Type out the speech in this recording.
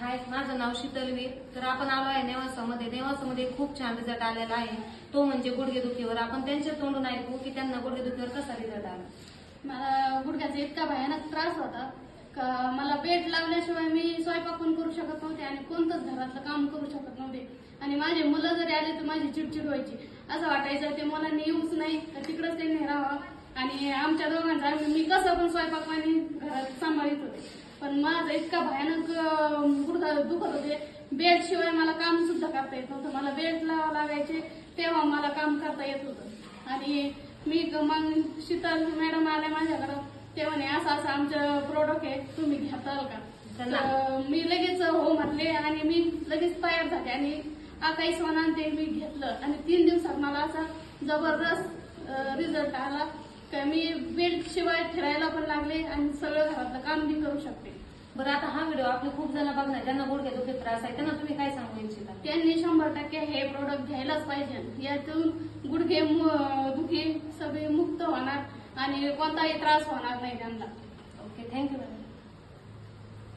हाय माझं नाव शीतलवीर. तर आपण आलो आहे नेवासामध्ये. नेवासामध्ये खूप छान रिझल्ट आलेला आहे. तो म्हणजे गुडघेदुखीवर. आपण त्यांच्या तोंडून ऐकू की त्यांना गुडघेदुखीवर कसा रिझल्ट आला? मला गुडघ्याचा इतका भयानक त्रास होता. का मला बेड लावल्याशिवाय मी स्वयंपाक पण करू शकत नव्हते आणि कोणतंच घरातलं काम करू शकत नव्हते. आणि माझे मुलं जरी आले तर माझी चिडचिड व्हायची. असं वाटायचं ते मुलांनी येऊच नाही. तर तिकडंच त्यांनी राहावं. आणि आमच्या दोघांचा मी कसं पण स्वयंपाक पाणी घरात सांभाळत होते. पण माझं इतका भयानक अं, गुडघा दुखत होते. बेड शिवाय मला काम सुद्धा करता येत नव्हतं. मला बेड लावा लागायचे तेव्हा मला काम करता येत होतं. आणि मी मग शीतल मॅडम आल्या माझ्याकडं. ते म्हणे असं असं आमचं प्रोडक्ट आहे तुम्ही घेताल का. तर मी लगेच हो म्हटले आणि मी लगेच तयार झाले. आणि काही सोनान ते मी घेतलं. आणि तीन दिवसात मला असा जबरदस्त रिझल्ट आला. का मी शिवाय फिरायला पण लागले आणि सगळं घरातलं काम बी करू शकते. बरं आता हा व्हिडिओ आपले खूप जण बघणार ज्यांना गुडघेदुखी त्रास आहे त्यांना तुम्ही काय सांगू इच्छिता? त्यांनी शंभर टक्के हे प्रोडक्ट घ्यायलाच पाहिजे. यातून गुडघे मु- दुखी सगळे मुक्त होणार आणि कोणताही त्रास होणार नाही त्यांना.